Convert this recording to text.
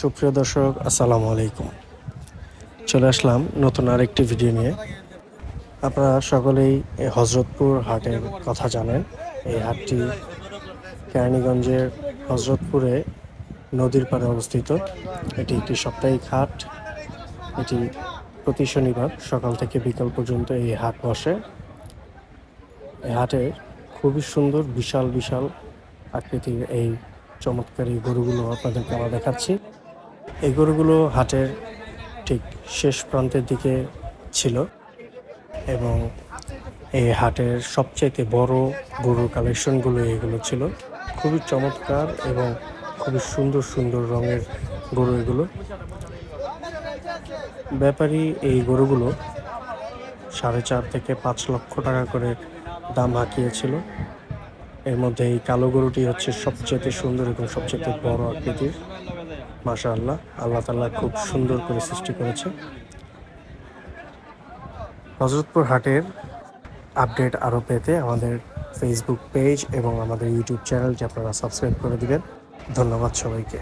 সুপ্রিয় দর্শক, আসসালামু আলাইকুম। চলে আসলাম নতুন আরেকটি ভিডিও নিয়ে। আপনারা সকলেই হজরতপুর হাটের কথা জানেন। এই হাটটি কেরানীগঞ্জের হজরতপুরে নদীর পাড়ে অবস্থিত। এটি একটি সাপ্তাহিক হাট। এটি প্রতি শনিবার সকাল থেকে বিকাল পর্যন্ত এই হাট বসে। এই হাটে খুবই সুন্দর, বিশাল বিশাল আকৃতির এই চমৎকারী গরুগুলো আপনাদেরকে আমরা দেখাচ্ছি। এই গরুগুলো হাটের ঠিক শেষ প্রান্তের দিকে ছিল এবং এই হাটের সবচাইতে বড় গরুর কালেকশনগুলো এগুলো ছিল। খুবই চমৎকার এবং খুবই সুন্দর সুন্দর রঙের গরু এগুলো। ব্যাপারী এই গরুগুলো সাড়ে চার থেকে পাঁচ লক্ষ টাকা করে দাম হাঁকিয়েছিল। এর মধ্যে এই কালো গরুটি হচ্ছে সবচেয়ে সুন্দর এবং সবচেয়ে বড় আকৃতির। মাশা আল্লাহ আল্লাহ তাল্লাহ খুব সুন্দর করে সৃষ্টি করেছে। হজরতপুর হাটের আপডেট আরও পেতে আমাদের ফেসবুক পেজ এবং আমাদের ইউটিউব চ্যানেলটি আপনারা সাবস্ক্রাইব করে দেবেন। ধন্যবাদ সবাইকে।